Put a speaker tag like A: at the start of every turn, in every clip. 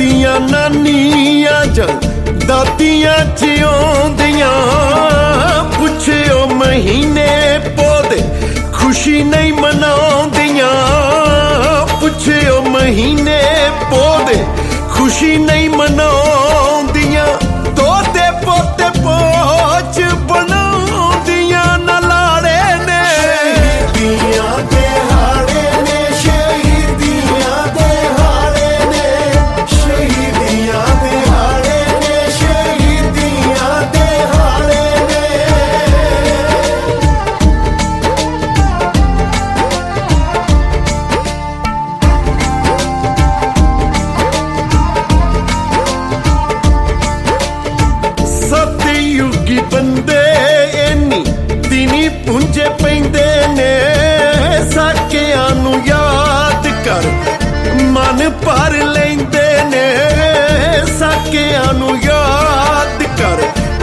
A: ਦਾਦੀਆਂ ਨਾਨੀਆਂ ਜਦਾਦੀਆਂ ਜਿਉਂਦੀਆਂ ਪੁੱਛਿਓ ਮਹੀਨੇ ਪੋਦੇ, ਖੁਸ਼ੀ ਨਹੀਂ ਮਨਾਉਂਦੀਆਂ। ਪੁੱਛਿਓ ਮਹੀਨੇ ਪੋਦੇ, ਖੁਸ਼ੀ ਨਹੀਂ ਮਨਾਉਂਦੀਆਂ। ਸਤਯੁਗੀ ਬੰਦੇ ਇੰਨੀ ਦਿਨੀ ਪੁੰਜੇ ਪੈਂਦੇ ਨੇ। ਸਾਕਿਆਂ ਨੂੰ ਯਾਦ ਕਰ, ਮਨ ਭਰ ਲੈਂਦੇ ਨੇ। ਸਾਕਿਆਂ ਨੂੰ ਯਾਦ ਕਰ,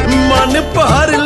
A: ਮਨ ਭਰ